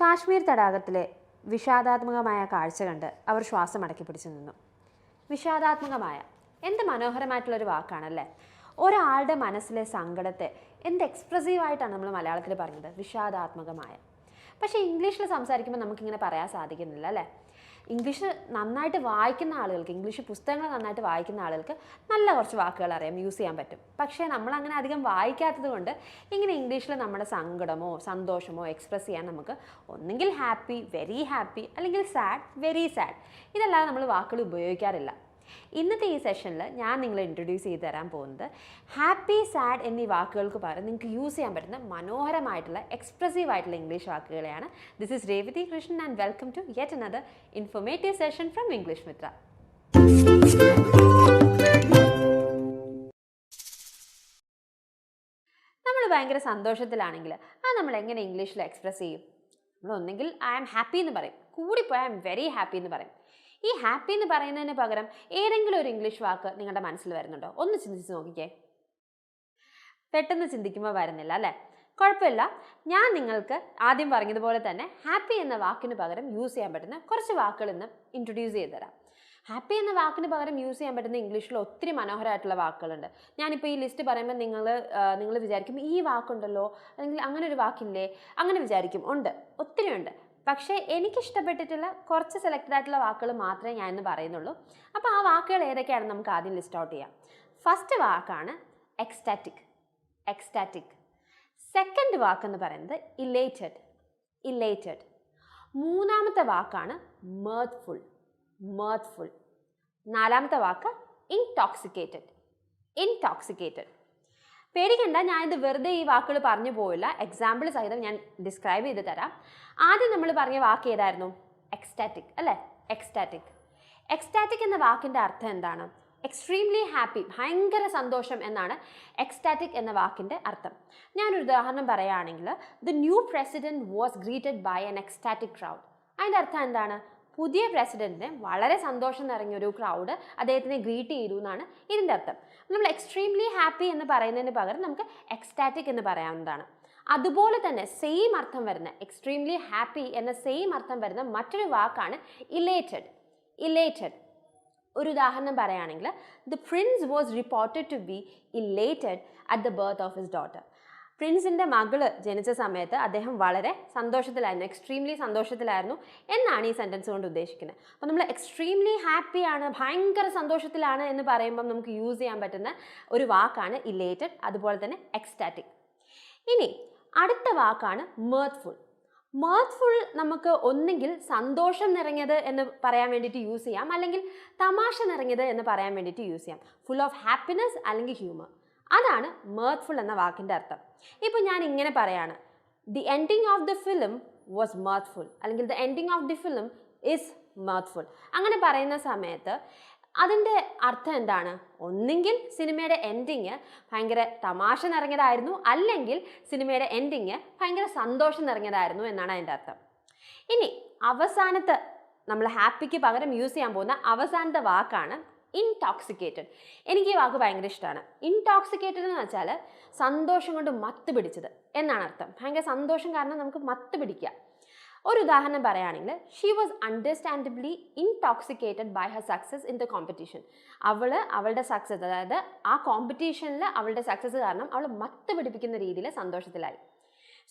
കാശ്മീർ തടാകത്തിലെ വിഷാദാത്മകമായ കാഴ്ച കണ്ട് അവർ ശ്വാസം അടക്കി പിടിച്ചു നിന്നു. വിഷാദാത്മകമായ എന്ത് മനോഹരമായിട്ടുള്ളൊരു വാക്കാണല്ലേ? ഒരാളുടെ മനസ്സിലെ സങ്കടത്തെ എന്ത് എക്സ്പ്രസീവായിട്ടാണ് നമ്മൾ മലയാളത്തിൽ പറഞ്ഞത്? വിഷാദാത്മകമായ. പക്ഷേ ഇംഗ്ലീഷിൽ സംസാരിക്കുമ്പോൾ നമുക്കിങ്ങനെ പറയാൻ സാധിക്കുന്നില്ല അല്ലേ? ഇംഗ്ലീഷ് നന്നായിട്ട് വായിക്കുന്ന ആളുകൾക്ക് ഇംഗ്ലീഷ് പുസ്തകങ്ങൾ നന്നായിട്ട് വായിക്കുന്ന ആളുകൾക്ക് നല്ല കുറച്ച് വാക്കുകൾ അറിയാം യൂസ് ചെയ്യാൻ പറ്റും. പക്ഷേ നമ്മൾ അങ്ങനെ അധികം വായിക്കാത്തത് കൊണ്ട് ഇങ്ങനെ ഇംഗ്ലീഷിൽ നമ്മുടെ സങ്കടമോ സന്തോഷമോ എക്സ്പ്രസ് ചെയ്യാൻ നമുക്ക് ഒന്നെങ്കിൽ ഹാപ്പി വെരി ഹാപ്പി അല്ലെങ്കിൽ സാഡ് വെരി സാഡ് ഇതല്ലാതെ നമ്മൾ വാക്കുകൾ ഉപയോഗിക്കാറില്ല. ഇന്നത്തെ ഈ സെഷനിൽ ഞാൻ നിങ്ങളെ ഇൻട്രൊഡ്യൂസ് ചെയ്ത് തരാൻ പോകുന്നത് ഹാപ്പി സാഡ് എന്നീ വാക്കുകൾക്ക് പകരം നിങ്ങൾക്ക് യൂസ് ചെയ്യാൻ പറ്റുന്ന മനോഹരമായിട്ടുള്ള എക്സ്പ്രസീവ് ആയിട്ടുള്ള English വാക്കുകളെയാണ്. This is Revathi Krishnan and welcome to yet another informative session from English Mitra നമ്മൾ ഭയങ്കര സന്തോഷത്തിലാണെങ്കിൽ അത് നമ്മൾ എങ്ങനെ ഇംഗ്ലീഷിൽ എക്സ്പ്രസ് ചെയ്യും? നമ്മൾ ഒന്നെങ്കിൽ ഐ ആം ഹാപ്പി എന്ന് പറയും. കൂടിപ്പോയി ഐ ആം വെരി ഹാപ്പി എന്ന് പറയും. ഈ ഹാപ്പി എന്ന് പറയുന്നതിന് പകരം ഏതെങ്കിലും ഒരു ഇംഗ്ലീഷ് വാക്ക് നിങ്ങളുടെ മനസ്സിൽ വരുന്നുണ്ടോ? ഒന്ന് ചിന്തിച്ച് നോക്കിക്കേ. പെട്ടെന്ന് ചിന്തിക്കുമ്പോൾ വരുന്നില്ല അല്ലേ? കുഴപ്പമില്ല. ഞാൻ നിങ്ങൾക്ക് ആദ്യം പറഞ്ഞതുപോലെ തന്നെ ഹാപ്പി എന്ന വാക്കിന് പകരം യൂസ് ചെയ്യാൻ പറ്റുന്ന കുറച്ച് വാക്കുകൾ ഇന്ന് ഇൻട്രൊഡ്യൂസ് ചെയ്ത് തരാം. ഹാപ്പി എന്ന വാക്കിന് പകരം യൂസ് ചെയ്യാൻ പറ്റുന്ന ഇംഗ്ലീഷിൽ ഒത്തിരി മനോഹരമായിട്ടുള്ള വാക്കുകളുണ്ട്. ഞാനിപ്പോൾ ഈ ലിസ്റ്റ് പറയുമ്പോൾ നിങ്ങൾ നിങ്ങൾ വിചാരിക്കും ഈ വാക്കുണ്ടല്ലോ അല്ലെങ്കിൽ അങ്ങനെ ഒരു വാക്കില്ലേ അങ്ങനെ വിചാരിക്കും. ഉണ്ട്. ഒത്തിരി ഉണ്ട്. പക്ഷേ എനിക്കിഷ്ടപ്പെട്ടിട്ടുള്ള കുറച്ച് സെലക്റ്റഡ് ആയിട്ടുള്ള വാക്കുകൾ മാത്രമേ ഞാൻ ഇന്ന് പറയുന്നുള്ളൂ. അപ്പോൾ ആ വാക്കുകൾ ഏതൊക്കെയാണെന്ന് നമുക്ക് ആദ്യം ലിസ്റ്റ് ഔട്ട് ചെയ്യാം. ഫസ്റ്റ് വാക്കാണ് എക്സ്റ്റാറ്റിക് എക്സ്റ്റാറ്റിക് സെക്കൻഡ് വാക്കെന്ന് പറയുന്നത് ഇലേറ്റഡ് ഇലേറ്റഡ് മൂന്നാമത്തെ വാക്കാണ് മേർത്ത്ഫുൾ മേർത്ത്ഫുൾ നാലാമത്തെ വാക്ക് ഇൻടോക്സിക്കേറ്റഡ് ഇൻടോക്സിക്കേറ്റഡ് പേടിക്കണ്ട ഞാനിത് വെറുതെ ഈ വാക്കുകൾ പറഞ്ഞു പോയില്ല എക്സാമ്പിൾ സഹിതം ഞാൻ ഡിസ്ക്രൈബ് ചെയ്ത് തരാം. ആദ്യം നമ്മൾ പറഞ്ഞ വാക്ക് ഏതായിരുന്നു? എക്സ്റ്റാറ്റിക് അല്ലേ? എക്സ്റ്റാറ്റിക് എക്സ്റ്റാറ്റിക് എന്ന വാക്കിന്റെ അർത്ഥം എന്താണ്? എക്സ്ട്രീംലി ഹാപ്പി ഭയങ്കര സന്തോഷം എന്നാണ് എക്സ്റ്റാറ്റിക് എന്ന വാക്കിന്റെ അർത്ഥം. ഞാനൊരു ഉദാഹരണം പറയുകയാണെങ്കിൽ the new president was greeted by an ecstatic crowd അതിന്റെ അർത്ഥം എന്താണ്? പുതിയ പ്രസിഡന്റിനെ വളരെ സന്തോഷം നിറഞ്ഞൊരു ക്രൗഡ് അദ്ദേഹത്തിനെ ഗ്രീറ്റ് ചെയ്തു എന്നാണ് ഇതിന്റെ അർത്ഥം. നമ്മൾ എക്സ്ട്രീംലി ഹാപ്പി എന്ന് പറയുന്നതിന് പകരം നമുക്ക് എക്സ്റ്റാറ്റിക് എന്ന് പറയാവുന്നതാണ്. അതുപോലെ തന്നെ സെയിം അർത്ഥം വരുന്ന എക്സ്ട്രീംലി ഹാപ്പി എന്ന സെയിം അർത്ഥം വരുന്ന മറ്റൊരു വാക്കാണ് ഇലേറ്റഡ് ഇലേറ്റഡ് ഒരു ഉദാഹരണം പറയുകയാണെങ്കിൽ the prince was reported to be elated at the birth of his daughter പ്രിൻസിന്റെ മകൾ ജനിച്ച സമയത്ത് അദ്ദേഹം വളരെ സന്തോഷത്തിലായിരുന്നു എക്സ്ട്രീംലി സന്തോഷത്തിലായിരുന്നു എന്നാണ് ഈ സെന്റൻസ് കൊണ്ട് ഉദ്ദേശിക്കുന്നത്. അപ്പോൾ നമ്മൾ എക്സ്ട്രീംലി ഹാപ്പിയാണ് ഭയങ്കര സന്തോഷത്തിലാണ് എന്ന് പറയുമ്പം നമുക്ക് യൂസ് ചെയ്യാൻ പറ്റുന്ന ഒരു വാക്കാണ് ഇലേറ്റഡ് അതുപോലെ തന്നെ എക്സ്റ്റാറ്റിക് ഇനി അടുത്ത വാക്കാണ് മേർത്ത്ഫുൾ മേർത്ത്ഫുൾ നമുക്ക് ഒന്നെങ്കിൽ സന്തോഷം നിറഞ്ഞത് എന്ന് പറയാൻ വേണ്ടിയിട്ട് യൂസ് ചെയ്യാം അല്ലെങ്കിൽ തമാശ നിറഞ്ഞത് എന്ന് പറയാൻ വേണ്ടിയിട്ട് യൂസ് ചെയ്യാം. ഫുൾ ഓഫ് ഹാപ്പിനെസ് അല്ലെങ്കിൽ ഹ്യൂമർ അതാണ് മേർത്ത്ഫുൾ എന്ന വാക്കിന്റെ അർത്ഥം. ഇപ്പോൾ ഞാൻ ഇങ്ങനെ പറയാണ്. The ending of the film was mirthful അല്ലെങ്കിൽ the ending of the film is mirthful അങ്ങനെ പറയുന്ന സമയത്ത് അതിന്റെ അർത്ഥം എന്താണ്? ഒന്നെങ്കിൽ സിനിമയുടെ എൻഡിങ് ഭയങ്കര തമാശ നിറഞ്ഞതായിരുന്നു. അല്ലെങ്കിൽ സിനിമയുടെ എൻഡിങ് ഭയങ്കര സന്തോഷം നിറഞ്ഞതായിരുന്നു എന്നാണ് അതിന്റെ അർത്ഥം. ഇനി അവസാനത്തെ നമ്മൾ ഹാപ്പിക്ക് പകരം യൂസ് ചെയ്യാൻ പോകുന്ന അവസാനത്തെ വാക്കാണ് ഇൻടോക്സിക്കേറ്റഡ് എനിക്ക് ഈ വാക്ക് ഭയങ്കര ഇഷ്ടമാണ് ഇൻടോക്സിക്കേറ്റഡ് എന്ന് വെച്ചാൽ സന്തോഷം കൊണ്ട് മത്ത് പിടിച്ചത് എന്നാണ് അർത്ഥം. ഭയങ്കര സന്തോഷം കാരണം നമുക്ക് മത്ത് പിടിക്കുക ഒരു ഉദാഹരണം പറയുകയാണെങ്കിൽ she was understandably intoxicated by her success in the competition അവൾ അവളുടെ സക്സസ് അതായത് ആ കോമ്പറ്റീഷനിൽ അവളുടെ സക്സസ് കാരണം അവൾ മത്ത് പിടിപ്പിക്കുന്ന രീതിയിൽ സന്തോഷത്തിലായി.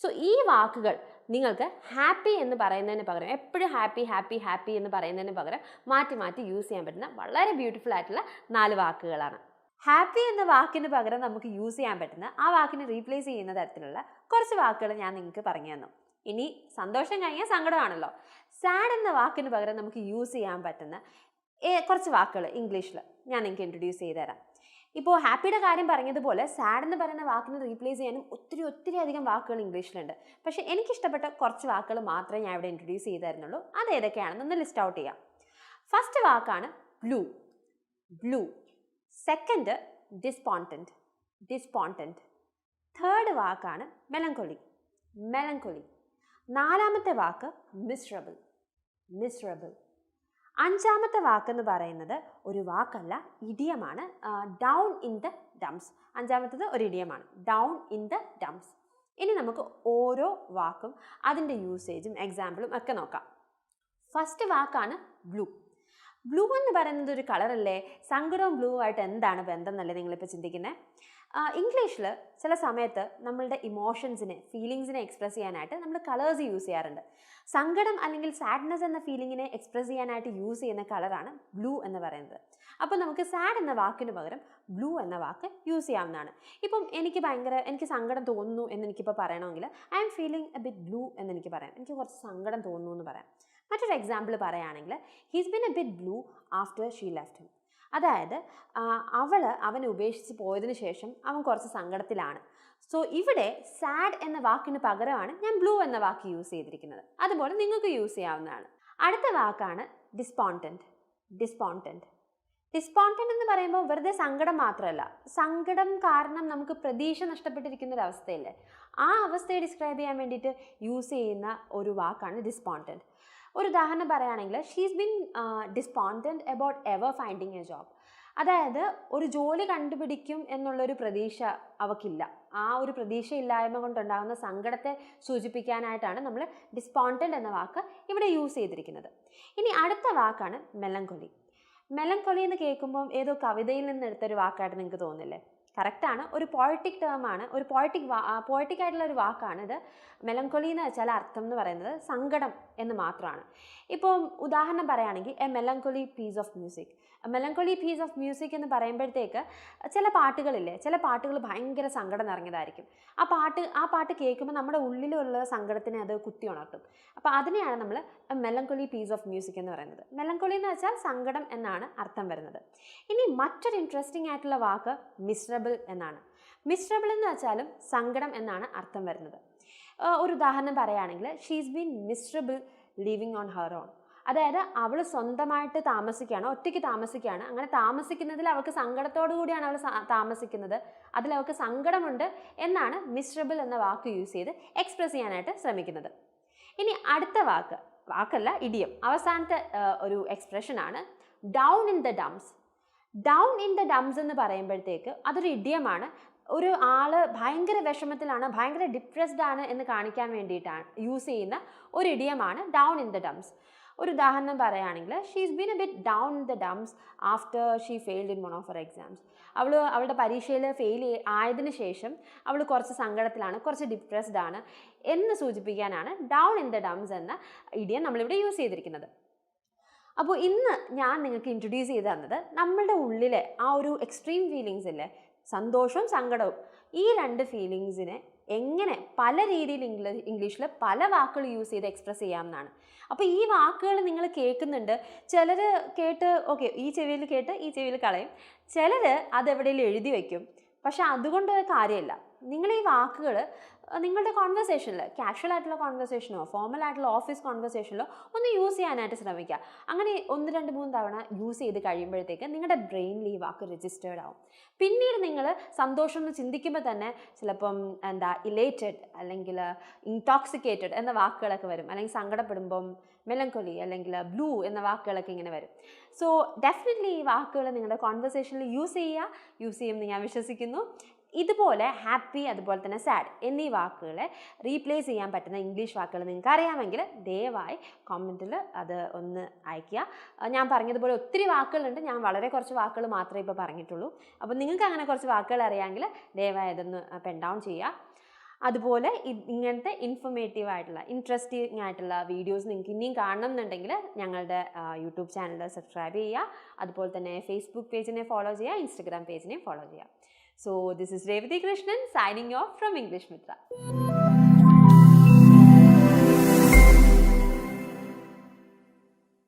സോ ഈ വാക്കുകൾ നിങ്ങൾക്ക് ഹാപ്പി എന്ന് പറയുന്നതിന് പകരം എപ്പോഴും ഹാപ്പി ഹാപ്പി ഹാപ്പി എന്ന് പറയുന്നതിന് പകരം മാറ്റി മാറ്റി യൂസ് ചെയ്യാൻ പറ്റുന്ന വളരെ ബ്യൂട്ടിഫുൾ ആയിട്ടുള്ള നാല് വാക്കുകളാണ്. ഹാപ്പി എന്ന വാക്കിന് പകരം നമുക്ക് യൂസ് ചെയ്യാൻ പറ്റുന്ന ആ വാക്കിനെ റീപ്ലേസ് ചെയ്യുന്ന തരത്തിലുള്ള കുറച്ച് വാക്കുകൾ ഞാൻ നിങ്ങൾക്ക് പറഞ്ഞു തന്നു. ഇനി സന്തോഷം കഴിഞ്ഞാൽ സങ്കടമാണല്ലോ. സാഡ് എന്ന വാക്കിന് പകരം നമുക്ക് യൂസ് ചെയ്യാൻ പറ്റുന്ന കുറച്ച് വാക്കുകൾ ഇംഗ്ലീഷിൽ ഞാൻ നിങ്ങൾക്ക് ഇൻട്രൊഡ്യൂസ് ചെയ്തു തരാം ഇപ്പോൾ ഹാപ്പിയുടെ കാര്യം പറഞ്ഞതുപോലെ സാഡ് എന്ന് പറയുന്ന വാക്കിനെ റീപ്ലേസ് ചെയ്യാനും ഒത്തിരി ഒത്തിരി അധികം വാക്കുകൾ ഇംഗ്ലീഷിലുണ്ട്. പക്ഷേ എനിക്കിഷ്ടപ്പെട്ട കുറച്ച് വാക്കുകൾ മാത്രമേ ഞാൻ ഇവിടെ ഇൻട്രൊഡ്യൂസ് ചെയ്തായിരുന്നുള്ളൂ അത് ഏതൊക്കെയാണെന്നൊന്ന് ലിസ്റ്റ് ഔട്ട് ചെയ്യാം. ഫസ്റ്റ് വാക്കാണ് blue blue second despondent despondent third വാക്കാണ് മെലങ്കൊളി മെലങ്കൊളി നാലാമത്തെ വാക്ക് മിസ്റബിൾ മിസ്റബിൾ അഞ്ചാമത്തെ വാക്കെന്ന് പറയുന്നത് ഒരു വാക്കല്ല ഇടിയമാണ്. ഡൗൺ ഇൻ ദ ഡംസ് അഞ്ചാമത്തത് ഒരു ഇടിയമാണ്. ഡൗൺ ഇൻ ദ ഡംസ് ഇനി നമുക്ക് ഓരോ വാക്കും അതിന്റെ യൂസേജും എക്സാമ്പിളും ഒക്കെ നോക്കാം. ഫസ്റ്റ് വാക്കാണ് ബ്ലൂ ബ്ലൂ എന്ന് പറയുന്നത് ഒരു കളറല്ലേ സങ്കടവും ബ്ലൂ ആയിട്ട് എന്താണ് ബന്ധം എന്നല്ലേ നിങ്ങളിപ്പോൾ ചിന്തിക്കുന്നത്? ഇംഗ്ലീഷിൽ ചില സമയത്ത് നമ്മളുടെ ഇമോഷൻസിനെ ഫീലിങ്സിനെ എക്സ്പ്രസ് ചെയ്യാനായിട്ട് നമ്മൾ കളേഴ്സ് യൂസ് ചെയ്യാറുണ്ട്. സങ്കടം അല്ലെങ്കിൽ സാഡ്നെസ് എന്ന ഫീലിങ്ങിനെ എക്സ്പ്രസ് ചെയ്യാനായിട്ട് യൂസ് ചെയ്യുന്ന കളറാണ് ബ്ലൂ എന്ന് പറയുന്നത്. അപ്പോൾ നമുക്ക് സാഡ് എന്ന വാക്കിന് പകരം ബ്ലൂ എന്ന വാക്ക് യൂസ് ചെയ്യാവുന്നതാണ്. ഇപ്പം എനിക്ക് ഭയങ്കര എനിക്ക് സങ്കടം തോന്നുന്നു എന്ന് എനിക്കിപ്പോൾ പറയണമെങ്കിൽ I am feeling a bit blue എന്ന് എനിക്ക് പറയാം. എനിക്ക് കുറച്ച് സങ്കടം തോന്നുന്നു എന്ന് പറയാം. മറ്റൊരു എക്സാമ്പിൾ പറയുകയാണെങ്കിൽ he's been a bit blue after she left him അതായത് അവൾ അവനെ ഉപേക്ഷിച്ച് പോയതിനു ശേഷം അവൻ കുറച്ച് സങ്കടത്തിലാണ്. സോ ഇവിടെ സാഡ് എന്ന വാക്കിന് പകരമാണ് ഞാൻ ബ്ലൂ എന്ന വാക്ക് യൂസ് ചെയ്തിരിക്കുന്നത്. അതുപോലെ നിങ്ങൾക്ക് യൂസ് ചെയ്യാവുന്നതാണ്. അടുത്ത വാക്കാണ് ഡിസ്പോണ്ടന്റ് ഡിസ്പോണ്ടന്റ് ഡിസ്പോണ്ടന്റ് എന്ന് പറയുമ്പോൾ വെറുതെ സങ്കടം മാത്രമല്ല സങ്കടം കാരണം നമുക്ക് പ്രതീക്ഷ നഷ്ടപ്പെട്ടിരിക്കുന്ന ഒരു അവസ്ഥയില്ലേ? ആ അവസ്ഥയെ ഡിസ്ക്രൈബ് ചെയ്യാൻ വേണ്ടിയിട്ട് യൂസ് ചെയ്യുന്ന ഒരു വാക്കാണ് ഡിസ്പോണ്ടന്റ് ഒരു ഉദാഹരണം പറയുകയാണെങ്കിൽ she's been despondent about ever finding a job അതായത് ഒരു ജോലി കണ്ടുപിടിക്കും എന്നുള്ളൊരു പ്രതീക്ഷ അവക്കില്ല. ആ ഒരു പ്രതീക്ഷ ഇല്ലായ്മ കൊണ്ടുണ്ടാകുന്ന സങ്കടത്തെ സൂചിപ്പിക്കാനായിട്ടാണ് നമ്മൾ ഡിസ്പോണ്ടന്റ് എന്ന വാക്ക് ഇവിടെ യൂസ് ചെയ്തിരിക്കുന്നത്. ഇനി അടുത്ത വാക്കാണ് മെലങ്കൊലി മെലങ്കൊലി എന്ന് കേൾക്കുമ്പം ഏതോ കവിതയിൽ നിന്ന് എടുത്തൊരു വാക്കായിട്ട് നിങ്ങൾക്ക് തോന്നില്ലേ കറക്റ്റാണ് ഒരു പോയറ്റിക് ടേമാണ് ഒരു പോയറ്റിക് പോയറ്റിക് ആയിട്ടുള്ള ഒരു വാക്കാണ് ഇത്. മെലങ്കൊളി എന്ന് വെച്ചാൽ അർത്ഥം എന്ന് പറയുന്നത് സങ്കടം എന്ന് മാത്രമാണ്. ഇപ്പോൾ ഉദാഹരണം പറയുകയാണെങ്കിൽ a melancholy piece of music melancholy piece of music എന്ന് പറയുമ്പോഴത്തേക്ക് ചില പാട്ടുകളില്ലേ ചില പാട്ടുകൾ ഭയങ്കര സങ്കടം നിറഞ്ഞതായിരിക്കും. ആ പാട്ട് ആ പാട്ട് കേൾക്കുമ്പോൾ നമ്മുടെ ഉള്ളിലുള്ള സങ്കടത്തിനെ അത് കുത്തി ഉണർത്തും. അപ്പോൾ അതിനെയാണ് നമ്മൾ മെലങ്കൊളി പീസ് ഓഫ് മ്യൂസിക് എന്ന് പറയുന്നത്. മെലങ്കൊളി എന്ന് വെച്ചാൽ സങ്കടം എന്നാണ് അർത്ഥം വരുന്നത്. ഇനി മറ്റൊരു ഇൻട്രസ്റ്റിംഗ് ആയിട്ടുള്ള വാക്ക് മിസ്റബിൾ എന്നാണ്. മിസ്റബിൾ എന്ന് വെച്ചാലും സങ്കടം എന്നാണ് അർത്ഥം വരുന്നത്. ഒരു ഉദാഹരണം പറയുകയാണെങ്കിൽ she's been miserable living on her own അതായത് അവൾ സ്വന്തമായിട്ട് താമസിക്കുകയാണ് ഒറ്റയ്ക്ക് താമസിക്കുകയാണ്. അങ്ങനെ താമസിക്കുന്നതിൽ അവൾക്ക് സങ്കടത്തോടു കൂടിയാണ് അവൾ താമസിക്കുന്നത്. അതിൽ അവൾക്ക് സങ്കടമുണ്ട് എന്നാണ് മിസ്റബിൾ എന്ന വാക്ക് യൂസ് ചെയ്ത് എക്സ്പ്രസ് ചെയ്യാനായിട്ട് ശ്രമിക്കുന്നത്. ഇനി അടുത്ത വാക്ക് വാക്കല്ല ഇടിയം അവസാനത്തെ ഒരു എക്സ്പ്രഷനാണ് down in the dumps down in the dumps എന്ന് പറയുമ്പോഴത്തേക്ക് അതൊരു ഇഡിയമാണ്. ഒരു ആൾ ഭയങ്കര വിഷമത്തിലാണ് ഭയങ്കര ഡിപ്രസ്ഡ് ആണ് എന്ന് കാണിക്കാൻ വേണ്ടിയിട്ടാണ് യൂസ് ചെയ്യുന്ന ഒരു ഇഡിയമാണ് ഡൗൺ ഇൻ ദ ഡംസ് ഒരു ഉദാഹരണം പറയുകയാണെങ്കിൽ she's been a bit down in the dumps after she failed in one of her exams അവൾ അവളുടെ പരീക്ഷയിൽ ഫെയിൽ ആയതിനു ശേഷം അവൾ കുറച്ച് സങ്കടത്തിലാണ് കുറച്ച് ഡിപ്രസ്ഡ് ആണ് എന്ന് സൂചിപ്പിക്കാനാണ് ഡൗൺ ഇൻ ദ ഡംസ് എന്ന ഇഡിയം നമ്മളിവിടെ യൂസ് ചെയ്തിരിക്കുന്നത്. അപ്പോൾ ഇന്ന് ഞാൻ നിങ്ങൾക്ക് ഇൻട്രൊഡ്യൂസ് ചെയ്ത് തന്നത് നമ്മളുടെ ഉള്ളിലെ ആ ഒരു എക്സ്ട്രീം ഫീലിങ്സ് ഇല്ലേ സന്തോഷവും സങ്കടവും. ഈ രണ്ട് ഫീലിങ്സിനെ എങ്ങനെ പല രീതിയിൽ ഇംഗ്ലീഷ് ഇംഗ്ലീഷിൽ പല വാക്കുകൾ യൂസ് ചെയ്ത് എക്സ്പ്രസ് ചെയ്യാമെന്നാണ് അപ്പോൾ ഈ വാക്കുകൾ നിങ്ങൾ കേൾക്കുന്നുണ്ട്. ചിലർ കേട്ട് ഓക്കെ ഈ ചെവിയിൽ കേട്ട് ഈ ചെവിയിൽ കളയും. ചിലർ അതെവിടെയെങ്കിലും എഴുതി വയ്ക്കും. പക്ഷെ അതുകൊണ്ട് കാര്യമില്ല. നിങ്ങൾ ഈ വാക്കുകൾ നിങ്ങളുടെ കോൺവെർസേഷനിൽ കാഷ്വൽ ആയിട്ടുള്ള കോൺവെർസേഷനോ ഫോർമൽ ആയിട്ടുള്ള ഓഫീസ് കോൺവെർസേഷനിലോ ഒന്ന് യൂസ് ചെയ്യാനായിട്ട് ശ്രമിക്കുക. അങ്ങനെ ഒന്ന് രണ്ട് മൂന്ന് തവണ യൂസ് ചെയ്ത് കഴിയുമ്പോഴത്തേക്ക് നിങ്ങളുടെ ബ്രെയിനിൽ ഈ വാക്ക് രജിസ്റ്റേർഡ് ആവും. പിന്നീട് നിങ്ങൾ സന്തോഷം എന്ന് ചിന്തിക്കുമ്പോൾ തന്നെ ചിലപ്പം എന്താ ഇലേറ്റഡ് അല്ലെങ്കിൽ ഇൻടോക്സിക്കേറ്റഡ് എന്ന വാക്കുകളൊക്കെ വരും. അല്ലെങ്കിൽ സങ്കടപ്പെടുമ്പം മെലങ്കൊലി അല്ലെങ്കിൽ ബ്ലൂ എന്ന വാക്കുകളൊക്കെ ഇങ്ങനെ വരും. സോ ഡെഫിനറ്റ്ലി ഈ വാക്കുകൾ നിങ്ങളുടെ കോൺവെർസേഷനിൽ യൂസ് ചെയ്യുക. യൂസ് ചെയ്യുമെന്ന് ഞാൻ വിശ്വസിക്കുന്നു. ഇതുപോലെ ഹാപ്പി അതുപോലെ തന്നെ സാഡ് എന്നീ വാക്കുകളെ റീപ്ലേസ് ചെയ്യാൻ പറ്റുന്ന ഇംഗ്ലീഷ് വാക്കുകൾ നിങ്ങൾക്ക് അറിയാമെങ്കിൽ ദയവായി കമന്റിൽ അത് ഒന്ന് അയയ്ക്കുക. ഞാൻ പറഞ്ഞതുപോലെ ഒത്തിരി വാക്കുകളുണ്ട്. ഞാൻ വളരെ കുറച്ച് വാക്കുകൾ മാത്രമേ ഇപ്പോൾ പറഞ്ഞിട്ടുള്ളൂ. അപ്പോൾ നിങ്ങൾക്ക് അങ്ങനെ കുറച്ച് വാക്കുകൾ അറിയാമെങ്കിൽ ദയവായി അതൊന്ന് പെൻ ഡൗൺ ചെയ്യുക. അതുപോലെ ഇങ്ങനത്തെ ഇൻഫോർമേറ്റീവ് ആയിട്ടുള്ള ഇൻട്രസ്റ്റിംഗ് ആയിട്ടുള്ള വീഡിയോസ് നിങ്ങൾക്ക് ഇനിയും കാണണം എന്നുണ്ടെങ്കിൽ ഞങ്ങളുടെ യൂട്യൂബ് ചാനൽ സബ്സ്ക്രൈബ് ചെയ്യുക. അതുപോലെ തന്നെ ഫേസ്ബുക്ക് പേജിനെ ഫോളോ ചെയ്യുക. ഇൻസ്റ്റഗ്രാം പേജിനെ ഫോളോ ചെയ്യുക. So this is Revati Krishnan signing off from English Mitra.